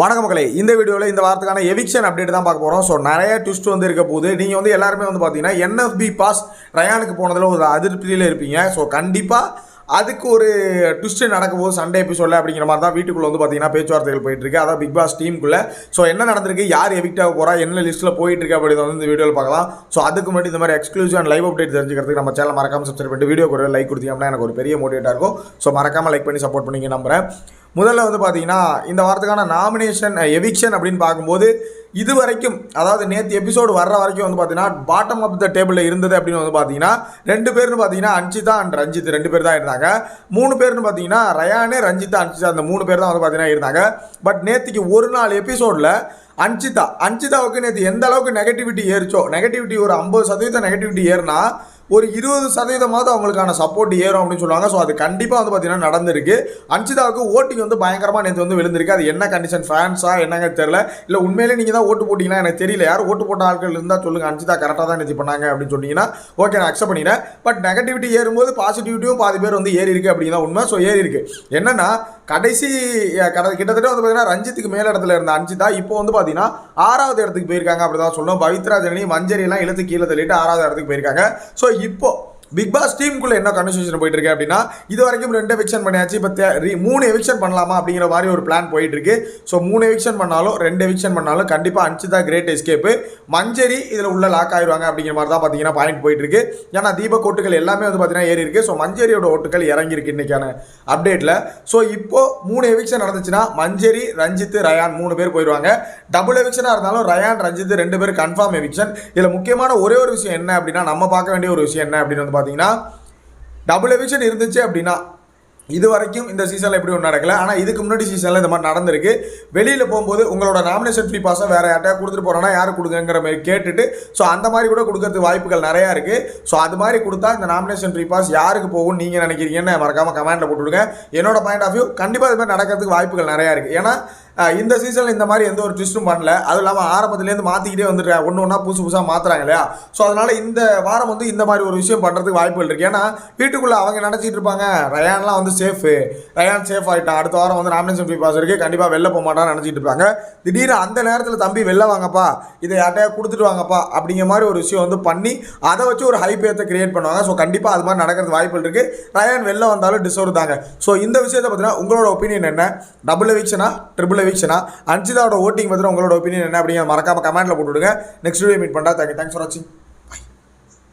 வணக்கம் மக்களே. இந்த வீடியோவில் இந்த வாரத்துக்கான எவிக்ஷன் அப்டேட் தான் பார்க்க போகிறோம் ஸோ நிறைய ட்விஸ்ட் வந்து இருக்க போகுது. நீங்கள் வந்து எல்லாருமே வந்து பார்த்தீங்கன்னா என்எஃபி பாஸ் ரயானுக்கு போனதில் ஒரு அதிருப்தியில் இருப்பீங்க. ஸோ கண்டிப்பாக அதுக்கு ஒரு ட்விஸ்ட் நடக்கும்போது சண்டே எபிசோடில் அப்படிங்கிற மாதிரி தான் வீட்டுக்குள்ளே வந்து பார்த்தீங்கன்னா பேச்சுவார்த்தைகள் போயிட்டு இருக்கு. அதான் பிக் பாஸ் டீமுக்குள்ளே ஸோ என்ன நடந்திருக்கு? யார் எவிக்ட் ஆக போகிறா என்ன லிஸ்ட்டில் போயிட்டு இருக்கு அப்படின்னு வந்து இந்த வீடியோவில் பார்க்கலாம். ஸோ அதுக்கு முன்னாடி இந்த மாதிரி எக்ஸ்க்ளூசிவ் அண்ட் லைவ் அப்டேட் தெரிஞ்சுக்கிறதுக்கு நம்ம சேனல் மறக்காம சப்ஸ்கிரைப் பண்ணிட்டு வீடியோ ஒரு லைக் கொடுத்தீங்கன்னா எனக்கு ஒரு பெரிய மோட்டிவேட்டாக இருக்கும். ஸோ மறக்காம லைக் பண்ணி சப்போர்ட் பண்ணிங்க நம்புறேன். முதல்ல வந்து பார்த்தீங்கன்னா இந்த வாரத்துக்கான நாமினேஷன் எவிக்ஷன் அப்படின்னு பார்க்கும்போது இது வரைக்கும் அதாவது நேற்று எபிசோடு வர்ற வரைக்கும் வந்து பார்த்தீங்கன்னா பாட்டம் ஆஃப் த டேபிளில் இருந்தது அப்படின்னு வந்து பார்த்தீங்கன்னா ரெண்டு பேர்னு பார்த்தீங்கன்னா அன்சிதா அண்ட் ரஞ்சித் ரெண்டு பேர் தான் இருந்தாங்க. மூணு பேர்னு பார்த்தீங்கன்னா ரயானு ரஞ்சிதா அன்சிதா அந்த மூணு பேர் தான் வந்து பார்த்தீங்கன்னா இருந்தாங்க. பட் நேற்றுக்கு ஒரு நாள் எபிசோடில் அன்சிதா அஞ்சிதாவுக்கு நேற்று எந்த அளவுக்கு நெகட்டிவிட்டி ஏறிச்சோ நெகட்டிவிட்டி ஒரு ஐம்பது சதவீதம் நெகட்டிவிட்டி ஏறினா ஒரு இருபது சதவீதமாவது அவங்களுக்கான சப்போர்ட் ஏறும் அப்படின்னு சொல்லுவாங்க. ஸோ அது கண்டிப்பாக வந்து பார்த்தீங்கன்னா நடந்திருக்கு. அன்சிதாவுக்கு ஓட்டிங் வந்து பயங்கரமாக நேற்று வந்து விழுந்திருக்கு. அது என்ன கண்டிஷன் ஃபேன்ஸா என்னங்க தெரியல. இல்லை உண்மையிலே நீங்கள் தான் ஓட்டு போட்டிங்கன்னா எனக்கு தெரியல. யார் ஓட்டு போட்ட ஆட்கள் இருந்தால் சொல்லுங்கள் அன்சிதா கரெக்டாக தான் நேற்று பண்ணாங்க அப்படின்னு சொன்னீங்கன்னா ஓகே நான் அக்செப்ட் பண்ணிக்கிறேன். பட் நெகட்டிவிட்டி ஏறும்போது பாசிட்டிவிட்டியும் பாதி பேர் வந்து ஏறி இருக்கு அப்படின்னு உண்மை. ஸோ ஏறி இருக்கு என்னன்னா கடைசி கட- கிட்டத்தட்ட வந்து பார்த்தீங்கன்னா ரஞ்சித்துக்கு மேல் இடத்துல இருந்த அன்சிதா இப்போ வந்து பார்த்தீங்கன்னா ஆறாவது இடத்துக்கு போயிருக்காங்க அப்படி தான் சொல்லணும். பவித்ரா ஜனனி மஞ்சரி எல்லாம் இழுத்து கீழே தள்ளிட்டு ஆறாவது இடத்துக்கு போயிருக்காங்க. ஸோ இப்போ பிக் பாஸ் டீமுக்குள்ள என்ன கன்வர்சேஷன் போயிட்டு இருக்கு அப்படின்னா இது வரைக்கும் ரெண்டு எவிக்ஷன் பண்ணியாச்சு. இப்போ மூணு எவிக்ஷன் பண்ணலாமா அப்படிங்கிற மாதிரி ஒரு பிளான் போயிட்டு இருக்கு. ஸோ மூணு எவிக்ஷன் பண்ணாலும் ரெண்டு எவிக்ஷன் பண்ணாலும் கண்டிப்பாக அன்சிதா கிரேட் எஸ்கேப்பு மஞ்சரி இதில் உள்ள லாக் ஆயிடுவாங்க அப்படிங்கிற மாதிரி தான் பார்த்தீங்கன்னா பாயிண்ட் போயிட்டு இருக்கு. ஏன்னா தீபக் ஓட்டுகள் எல்லாமே வந்து பார்த்தீங்கன்னா ஏறி இருக்கு. ஸோ மஞ்சரியோட ஓட்டுகள் இறங்கியிருக்கு இன்னைக்கான அப்டேட்டில் ஸோ இப்போ மூணு எவிக்ஷன் நடந்துச்சுன்னா மஞ்சரி ரஞ்சித் ரயான் மூணு பேர் போயிடுவாங்க டபுள் எவிக்ஷனாக இருந்தாலும் ரயான் ரஞ்சித் ரெண்டு பேர் கன்ஃபார்ம் எவிக்ஷன் இதில் முக்கியமான ஒரே ஒரு விஷயம் என்ன அப்படின்னா நம்ம பார்க்க வேண்டிய ஒரு விஷயம் என்ன அப்படின்னு வந்து பார்த்தீங்கன்னா டபுள் எவிக்ஷன் இருந்துச்சு அப்படின்னா இது வரைக்கும் இந்த சீசனில் எப்படி ஒன்றும் நடக்கல. ஆனால் இதுக்கு முன்னாடி சீசனில் இந்த மாதிரி நடந்திருக்கு. வெளியில் போகும்போது உங்களோட நாமினேஷன் ஃப்ரீ பாஸை வேறு யார்ட்டையா கொடுத்துட்டு போகிறோன்னா யார் கொடுங்கிற மாதிரி கேட்டுட்டு ஸோ அந்த மாதிரி கூட கொடுக்கறதுக்கு வாய்ப்புகள் நிறையா இருக்குது ஸோ அது மாதிரி கொடுத்தா இந்த நாமினேஷன் ஃப்ரீ பாஸ் யாருக்கு போகும் நீங்கள் நினைக்கிறீங்கன்னு மறக்காமல் கமெண்ட்டில் போட்டுவிடுங்க. என்னோட பாயிண்ட் ஆஃப் வியூ கண்டிப்பாக இது மாதிரி நடக்கிறதுக்கு வாய்ப்புகள் நிறையா இருக்குது ஏன்னா இந்த சீசனில் இந்த மாதிரி எந்த ஒரு ட்விஸ்ட்டும் பண்ணல. அதுவும் இல்லாமல் ஆரம்பத்துலேருந்து மாற்றிக்கிட்டே வந்துட்டு ஒன்று ஒன்றா புதுசு புதுசாக மாற்றுறாங்க இல்லையா? ஸோ அதனால் இந்த வாரம் வந்து இந்த மாதிரி ஒரு விஷயம் பண்ணுறதுக்கு வாய்ப்புகள் இருக்குது ஏன்னா வீட்டுக்குள்ளே அவங்க நினச்சிட்டு இருப்பாங்க? ரயான்லாம் வந்து சேஃபு ரயான் சேஃப் ஆகிட்டான் அடுத்த வாரம் வந்து நாமினேஷன் ஃப்ரீ பாஸ் இருக்குது கண்டிப்பாக வெளில போக மாட்டான்னு நினச்சிட்டு இருப்பாங்க. திடீர்னு அந்த நேரத்தில் தம்பி வெளில வாங்கப்பா. இதை யார்ட்டையா கொடுத்துட்டு வாங்கப்பா. அப்படிங்கிற மாதிரி ஒரு விஷயம் வந்து பண்ணி அதை வச்சு ஒரு ஹைப்பேத்தை கிரியேட் பண்ணுவாங்க. ஸோ கண்டிப்பாக அது மாதிரி நடக்கிறது வாய்ப்புகள் இருக்குது ரயான் வெளில வந்தாலும் டிசர்வ் தாங்க. ஸோ இந்த விஷயத்தை பார்த்தீங்கன்னா உங்களோட ஒப்பீனியன் என்ன? டபுள் எவிக்ஷனா ட்ரிபிள் எவிக்ஷனா அஞ்சிதாவோட ஓட்டிங் பற்றின உங்களோட ஒப்பீனியன் என்ன அப்படிங்கிற மறக்காம கமெண்ட்டில் போட்டுவிடுங்க. நெக்ஸ்ட் வீடியோ மீட் பண்ணுறா தேங்க்யூ தேங்க்ஸ் ஃபார் வாட்சிங்